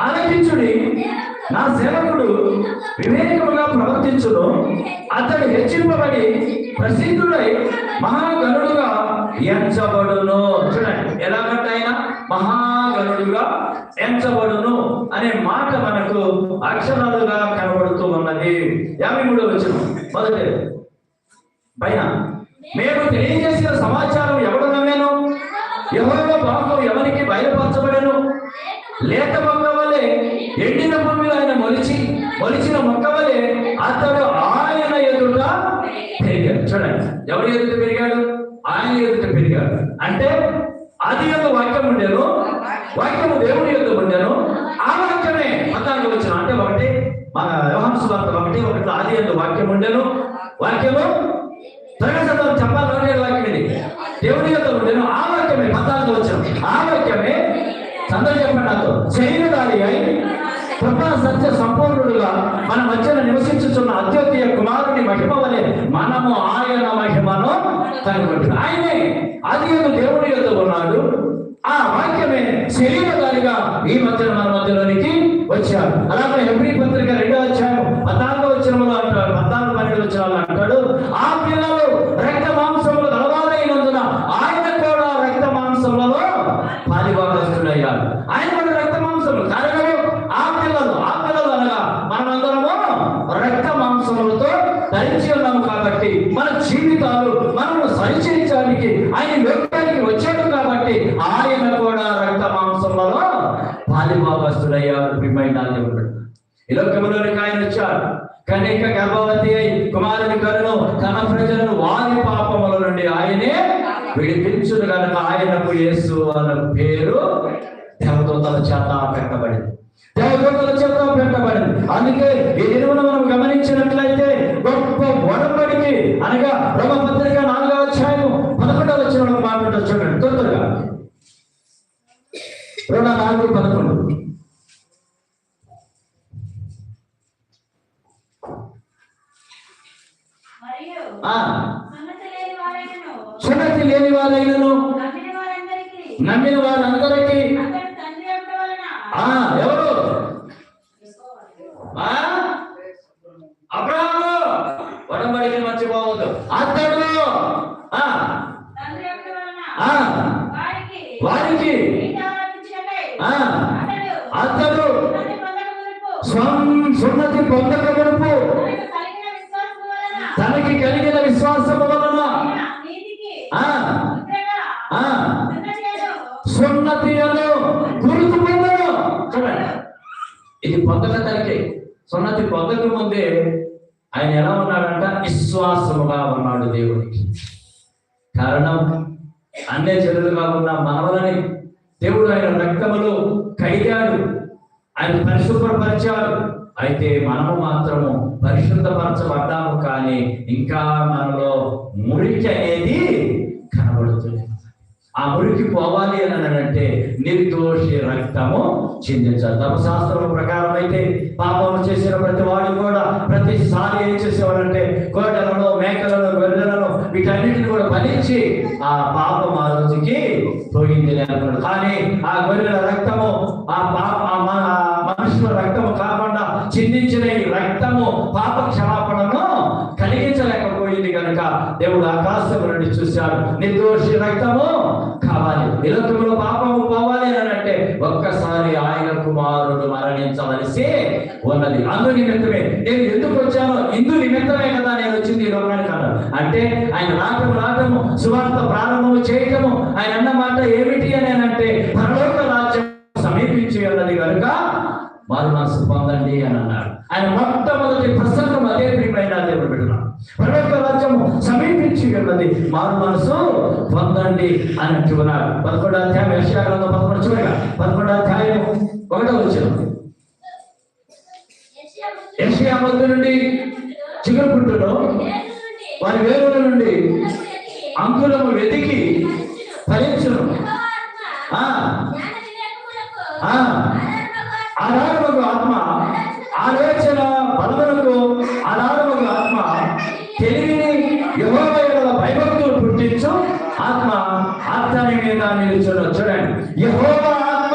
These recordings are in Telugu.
ఆలకించుడి. నా సేవకుడు వివేకముగా ప్రవర్తించును. అతడు హెచ్చింపబడి ప్రసిద్ధుడై మహాగణుడుగా ఎంచబడును. చూడండి ఎలాగంటే ఆయన? మహాగణుడుగా ఎంచబడును అనే మాట మనకు అక్షరాలుగా కనబడుతూ ఉన్నది. యాభై మూడో వచ్చిన మొదటి పైన మేము తెలియజేసిన సమాచారం ఎవడు నమ్మాను? ఎవరిలో పాపం ఎవరికి బయలుపరచబడను? లేత మొక్క వలె ఎండిన భూమిలో ఆయన మొలిచి మొలిచిన మొక్క వలె అతడు ఆయన ఎదుట పెరిగాడు. చూడండి ఎవరి ఎదుట పెరిగాడు? ఆయన ఎదుట పెరిగాడు. అంటే అది యొక్క వాక్యం ఉండేను వాక్యము దేవుని యొక్క ఉండేను. ఆ వాక్యమే పద్నాలుగు వచ్చిన అంటే ఒకటి మన వ్యవహార వార్త ఒకటి ఒకటి ఆది యొక్క వాక్యం ఉండేను. వాక్యము త్వరగా చెప్పాలనే వాక్యం ఇది. దేవుని యొక్క ఉండేను. ఆ వాక్యమే పద్నాలుగు వచ్చిన ఆ వాక్యమే అందరూ చెప్పండి నాతో శరీరధారి అయి కృపా సత్య సంపూర్ణుడుగా మన మధ్యన నివసించుతున్న అద్వితీయ కుమారుని మహిమ వలె మనము ఆయన మహిమను కనుగొంటు ఆయనే అది దేవుడి యొక్క ఉన్నాడు. ఆ వాక్యమే శరీరధారిగా ఈ మధ్యన మన మధ్యలోనికి వచ్చాడు. అలాగే హెబ్రీ పత్రిక రెండో అధ్యాయం పద్నాలుగో వచ్చిన అంటాడు పద్నాలుగు పన్నెండు వచ్చిన అంటాడు ఆ పిల్లలు రక్త మాంసములు గలవారైనందున ఆయన కూడా రక్త మాంసములలో పాలిభాగస్తుడయ్యాడు ఆయన కూడా రక్త మాంసములు కారణము ఆ పిల్లలు ఆ పిల్లలు అనగా మనమందరము రక్త మాంసములతో ధరించి ఉన్నాము కాబట్టి మన జీవితాలు మనము ఆయన లోకానికి వచ్చాడు కాబట్టి ఆయన కూడా రక్త మాంసములలో పాలిభాగస్తుడయ్యాడు ప్రియమైన దేవుడు. ఈ లోకంలోనికి ఆయన వచ్చాడు. కనిక గర్భవతి అయి కుమారుని కరును తన ప్రజలను వారి పాపముల నుండి ఆయనే విడిపించును కనుక ఆయనకు యేసు అన్న పేరు దేవదూతల చేత పెట్టబడింది. దేవదూతల చేత పెట్టబడింది. అందుకే ఈ దినమున మనం గమనించినట్లయితే గొప్ప ఒడబడికి అనగా ఆ ఎవరు ఆ అబ్రాహాము వడంబడికి మర్చిపోవద్దు అతడు ఆ తండ్రి యొక్క వలన ఆ వారికి వారికి నీతి ఆరాధించినకై ఆ అతడు అతడు సున్నతి పొందక మునుపు స్వం సున్నతి పొందక మునుపు తనకు కలిగిన విశ్వాసము వలన తనకి కలిగిన విశ్వాసము వలన ఆయన నీతికి ఆ ముద్రగా ఆ సున్నతియను సున్నతి అను గురుతు పొందను చూడండి ఇది పొందక తనకి సున్నతి పొందక ముందే ఆయన ఎలా ఉన్నాడంట? విశ్వాసముగా ఉన్నాడు దేవుడికి కారణం అన్నే చెడులుగా ఉన్న మనవలని దేవుడు ఆయన రక్తములో కడిగాడు. ఆయన పరిశుభ్రపరిచాడు. అయితే మనము మాత్రము పరిశుద్ధపరచబడ్డాము కానీ ఇంకా మనలో మురికి అనేది కనబడుతుంది. ఆ మురికి పోవాలి అని అంటే నిర్దోషి రక్తము చిందించాలి. ధర్మశాస్త్రం ప్రకారం అయితే పాపము చేసిన ప్రతి వాడు కూడా ప్రతిసారి ఏం చేసేవాడంటే కోటలలో మేకలను గొర్రెలను వీటన్నిటిని కూడా భరించి ఆ పాపం ఆ రోజుకి పోయింది అనుకున్నాడు కానీ ఆ గొర్రెల రక్తము ఆ పాప మనుషుల రక్తము కాకుండా చిందించిన ఈ రక్తము పాప క్షమాపణను కలిగించలేకపోయింది కనుక దేవుడు ఆకాశం నుండి చూశాడు. నిర్దోషి రక్తము కావాలి పాపము పోవాలి అని అంటే ఒక్కసారి ఆయన కుమారుడు మరణించవలసి ఉన్నది. అందు నిమిత్తమే నేను ఎందుకు వచ్చానో? ఇందు నిమిత్తమే కదా నేను వచ్చింది ఈ లోకానికి అన్నాడు. అంటే ఆయన రాటము రాటము సువార్త ప్రారంభము చేయటము ఆయన అన్న మాట ఏమిటి అని అంటే పరలోక రాజ్యం సమీపించి ఉన్నది కనుక వారు మనసు పొందండి అని అన్నాడు. ఆయన మొట్టమొదటి ప్రసంగం అదే ప్రియమైన దేవుడు పెడుతున్నాడు పరలోక రాజ్యము సమీపించి ఉన్నది మారు మనసు పొందండి అని అంటున్నారు పదకొండు అధ్యాయం యశాగ్రంథం పదకొండు చూడగా పదకొండు అధ్యాయం ఒకటో వచ్చిన. యశయా ముందు నుండి చిగురు పుట్టును వారి వేరుల నుండి అంకులము వెతికి ఫలించును. ఆ. ఆధారముకు ఆత్మ ఆలోచన ఆత్మ మీద నిలుచుని చూడండి యహోవ ఆత్మ.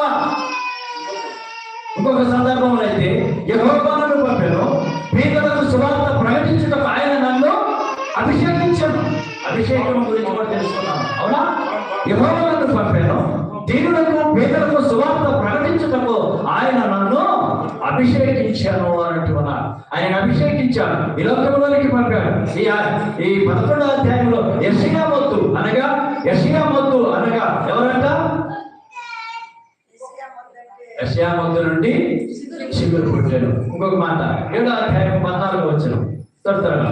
ఇంకొక సందర్భంలో అయితే యహోవాను పంపాను పేదలకు సువార్త ప్రకటించడం ఆయన నన్ను అభిషేకించాను. అభిషేకం గురించి కూడా తెలుసుకున్నాను అవునా? యహోవాను పంపాను దీనులకు పేదలకు సువార్త ప్రకటించటకు ఆయన నన్ను అభిషేకించాను అన్నట్టు ఆయన అభిషేకించాడు. ఈ లోకంలోనికి పంపాడు. ఈ ఈ పదకొండవ అధ్యాయంలో యషియా అనగా యషియా మొత్తు అనగా ఎవరంట? యషియా మొత్తు నుండి చిగురు పుట్టాడు ఇంకొక మాట ఏడో అధ్యాయం పద్నాలుగు వచ్చిన త్వర త్వరగా.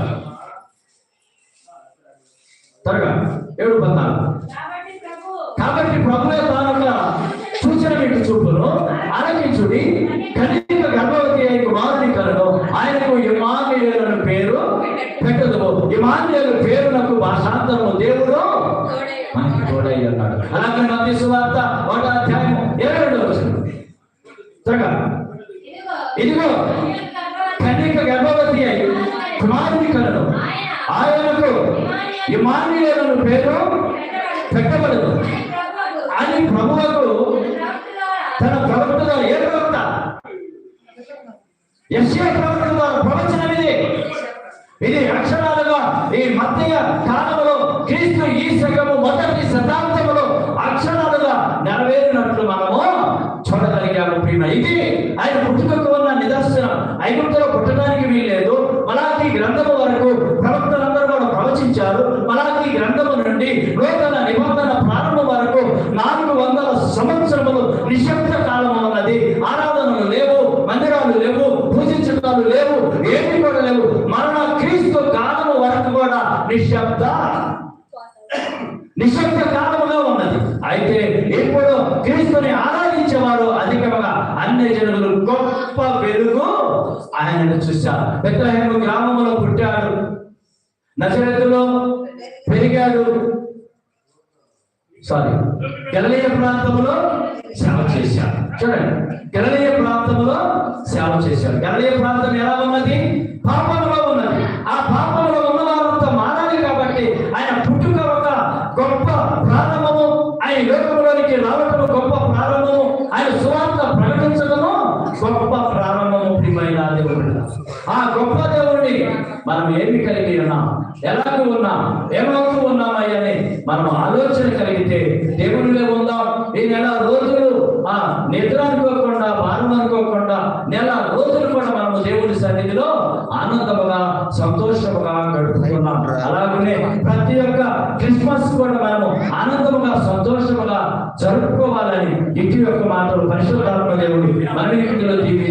త్వరగా. ఏడు పద్నాలుగు. కాబట్టి ప్రభు కాబట్టి ప్రభువే తానొక సూచన మీకు చూపును ఆలకించుడి కన్యక గర్భవతి అయిన కుమారుని కలను ఆయనకు ఇమానుయేలను పేరు పెట్టదు ఇమానుయేలు పేరునకు భాషాంతరము దేవుడు మనకి తోడై అన్నాడు అలాగే మధ్య సువార్త ఒక అధ్యాయం ఇరవై రెండో వచనం త్వరగా ఇదిగో ఇదిగో కన్యక గర్భవతి అయి కుమారుని కలను ఆయనకు ఇమానుయేలను పేరు పెట్టబడదు అని ప్రభువుకు తన ప్రవక్త ద్వారా ఏ ప్రవక్త యశ్యా ప్రవక్త ద్వారా ప్రవచనం ఇది ఇది అక్షరాలుగా ఈ మధ్య కాలంలో క్రీస్తు ఈ శకము మొదటి శతాబ్దములో అక్షరాలుగా నెరవేరినట్లు మనము చూడగలిగాము ప్రియ ఇది ఆయన పుట్టుకకు ఉన్న నిదర్శనం ఐగుప్తులో పుట్టడానికి వీల్లేదు మలాకి గ్రంథము వరకు ప్రవక్తలందరూ కూడా ప్రవచించారు. మలాకి గ్రంథము నుండి నూతన నిబంధన ప్రారంభం వరకు నాలుగు వందల సంవత్సరములు నిశ్శబ్ద కాలం ఉన్నది. ఆరాధనలు లేవు మందిరాలు లేవు పూజించడాలు లేవు ఏమి కూడా లేవు. మరణ క్రీస్తు కాలము వరకు కూడా నిశ్శబ్ద నిశ్శబ్ద కాలముగా ఉన్నది. అయితే ఇప్పుడు క్రీస్తుని ఆరాధించేవారు అధికముగా అన్ని జనులు వెలుగు ఆయనను చూశారు. బెత్లహేము గ్రామంలో పుట్టాడు. నజరతులో పెరిగాడు. సారీ గలనీయ ప్రాంతంలో సేవ చేశాడు. చూడండి. గలనీయ ప్రాంతంలో సేవ చేశాడు. గలనీయ ప్రాంతం ఎలా ఉన్నది? పాపంలో ఉన్నది. ఆ పాపంలో ఆ గొప్ప దేవుడిని మనం ఏమి కలిగి ఉన్నాం? ఎలాగూ ఉన్నాం? ఏమవుతూ ఉన్నామయ్యని మనం ఆలోచన కలిగితే దేవునిలో ఉందాం. ఈ నెల రోజులు ఆ నిద్ర అనుకోకుండా భారం అనుకోకుండా నెల రోజులు కూడా మనము దేవుని సన్నిధిలో ఆనందముగా సంతోషముగా గడుపుతున్నాం. అలాగనే ప్రతి ఒక్క క్రిస్మస్ కూడా మనము ఆనందముగా సంతోషముగా జరుపుకోవాలని ఇటు యొక్క మాటలు పరిశుద్ధాత్మ దేవుడు మన ఇంటిలో దీవించి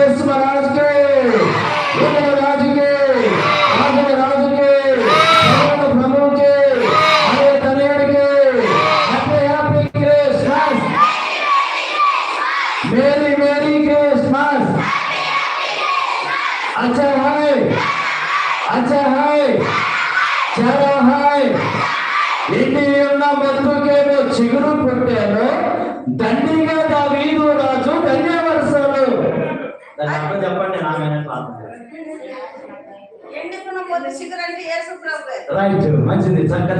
రైట్ మంచిది. అందరూ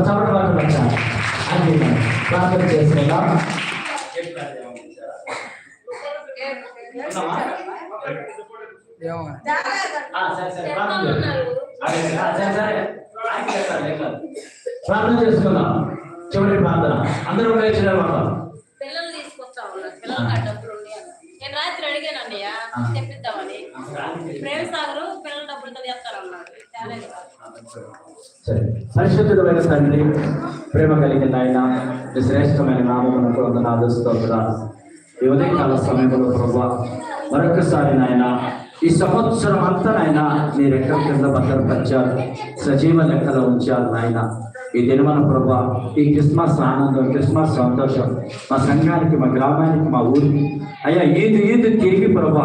చప్పటి పక్కన వచ్చాను అది ప్రార్థన చేసుకుందాం. ఉన్నామా? ఆ, సరే, సరే, ప్రార్థన చేసుకుందాం. చివరి ప్రార్థన. అందరూ లేచిన వాళ్ళం పిల్లలు తీసుకొస్తా డబ్బులు. నేను రాత్రి అడిగాను అన్నయ్య తెప్పిద్దామని. ప్రేమ సాగరు సరే. పరిశుద్ధుడమైన తండ్రి ప్రేమ కలిగిన ఆయన ఈ శ్రేష్టమైన నామమునకు వందనాలు స్తోత్రాలు. ఈ ఉదయకాల సమయంలో ప్రభా మరొకసారి నాయన ఈ సంవత్సరం అంతా నాయన నీ రెక్కల కింద భద్రపరిచారు సజీవ లెక్కలో ఉంచారు నాయన. ఈ దినమన ప్రభా ఈ క్రిస్మస్ ఆనందం క్రిస్మస్ సంతోషం మా సంఘానికి మా గ్రామానికి మా ఊరికి అయ్యా ఈదు ఈదు తిరిగి ప్రభా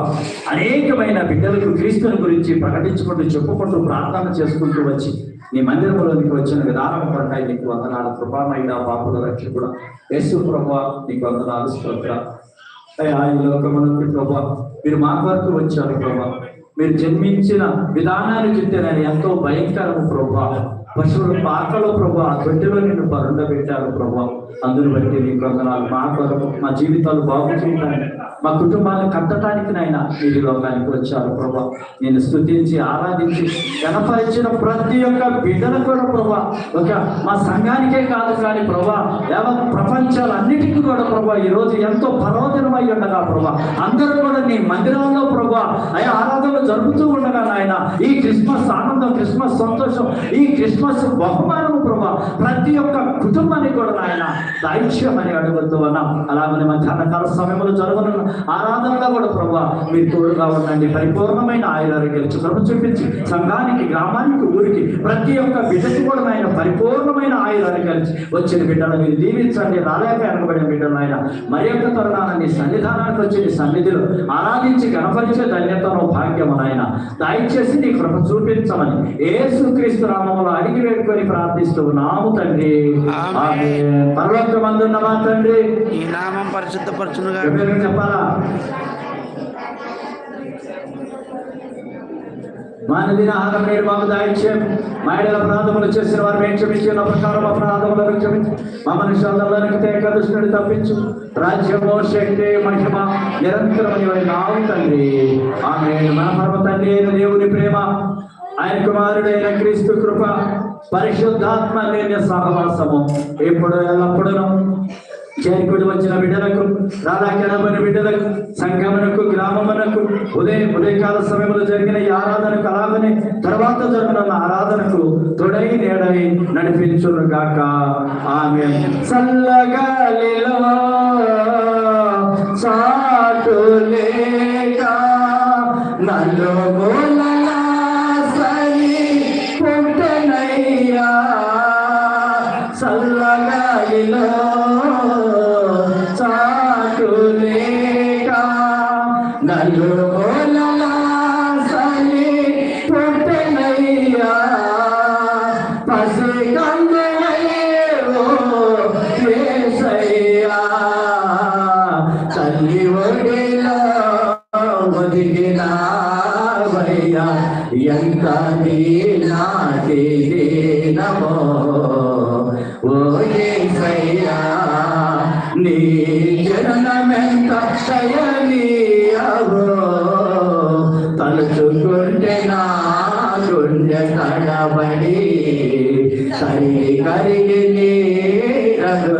అనేకమైన బిడ్డలకు క్రీస్తుని గురించి ప్రకటించుకుంటూ చెప్పుకుంటూ ప్రార్థన చేసుకుంటూ వచ్చి నీ మందిరంలోనికి వచ్చిన విధానం కొరకాయ నీకు వందనాలు. కృపామైన పాపుల రక్షకుడు. యేసు ప్రభు నీకు వందనాలు. స్తోత్ర. అయ్యా ఈ లోకమునకు ప్రభా మీరు మా వచ్చారు ప్రభా మీరు జన్మించిన విధానాన్ని చూస్తే ఎంతో భయంకరము ప్రభా పశువుల పాకలో ప్రభా గొడ్డలో నిన్ను బరుండ పెట్టారు ప్రభా అందుని బట్టి నీ వందనాలు. మా కొరకు మా జీవితాలు బాగుంటున్నాయి మా కుటుంబాన్ని కట్టడానికి నాయన మీరు లోకానికి వచ్చారు ప్రభా. నేను స్థుతించి ఆరాధించి కనపరిచిన ప్రతి ఒక్క బిడ్డను కూడా ప్రభా. ఒక మా సంఘానికే కాదు కానీ ప్రభా యావత్ ప్రపంచాలన్నిటికీ కూడా ప్రభా ఈ రోజు ఎంతో పరోధనమై ఉండగా ప్రభా. అందరూ కూడా నీ మందిరాల్లో ప్రభా అయ్యా ఆరాధనలు జరుపుతూ ఉండగా నాయన ఈ క్రిస్మస్ ఆనందం క్రిస్మస్ సంతోషం ఈ క్రిస్మస్ బహుమానం ప్రభా ప్రతి ఒక్క కుటుంబానికి కూడా నాయన దైత్యమని అడుగుతూ ఉన్నాం. అలాగే మధ్యాహ్నకాల సమయంలో జరగనున్న ఆరాధనలో కూడా ప్రభా మీరు తోడుగా ఉండండి. పరిపూర్ణమైన ఆయురారోగ్యాలు కృప చూపించి సంఘానికి గ్రామానికి ఊరికి ప్రతి ఒక్క బిడ్డకి కూడా ఆయన పరిపూర్ణమైన ఆయురారోగ్యాలు వచ్చిన బిడ్డలు మీరు దీవించండి. రాలేక వెనకబడిన బిడ్డలు ఆయన మరి యొక్క తరుణాన్ని సన్నిధానానికి వచ్చి సన్నిధిలో ఆరాధించి గణపరిచే ధన్యతను భాగ్యము నాయన దయచేసి నీ కృప చూపించమని యేసు క్రీస్తు నామములో అడిగి వేడుకొని ప్రార్థిస్తూ నాము తండ్రి. ఆమేన్. పర్వతమందున్న మా తండ్రి. ఈ నామం పరిశుద్ధపరచునుగా చెప్పాలా? మానదిన ఆహారం నేడు మాకు దాయిత్యం మా ఇడల అపరాధములు చేసిన వారు మేము క్షమించిన ప్రకారం అపరాధములను క్షమించు. మా మనుషులందరికీ తేక దుష్టుని తప్పించు. రాజ్యము శక్తి మహిమ నిరంతరమైన నావు తండ్రి. ఆమె మన పరమ తండ్రి అయిన దేవుని ప్రేమ ఆయన కుమారుడైన క్రీస్తు కృప పరిశుద్ధాత్మ లేని సహవాసము. ఎప్పుడు ఎల్లప్పుడూ చేరుకుడి వచ్చిన బిడ్డలకు రాధాకెడబడిన బిడ్డలకు సంఘమునకు గ్రామమునకు ఉదయం ఉదయకాల సమయంలో జరిగిన ఈ ఆరాధనకు అలాగనే తర్వాత జరుగుతున్న ఆరాధనకు తొడై నేడై నడిపించును గాక. ఆమె చల్లగాలిలో సాటు లేక నన్ను ఎంత నీ నమో. ఓ యేసయ్యా నీ జననమెంత దయనీయవో తలుచుకుంటే నా గుండె కడబడి సరి కరిగి నీరగుతున్నది.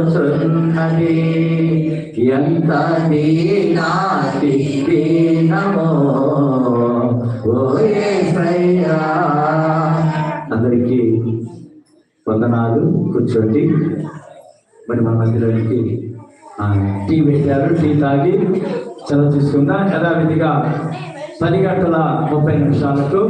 ఎంత నీ నాటి దీనమో ఓ ఏ అందరికీ వందనాలు. కూర్చోండి. మరి మన మధ్యలోనికి టీ పెట్టారు టీ తాగి సెలవు తీసుకుందాం. యథావిధిగా పది గంటల ముప్పై నిమిషాలకు.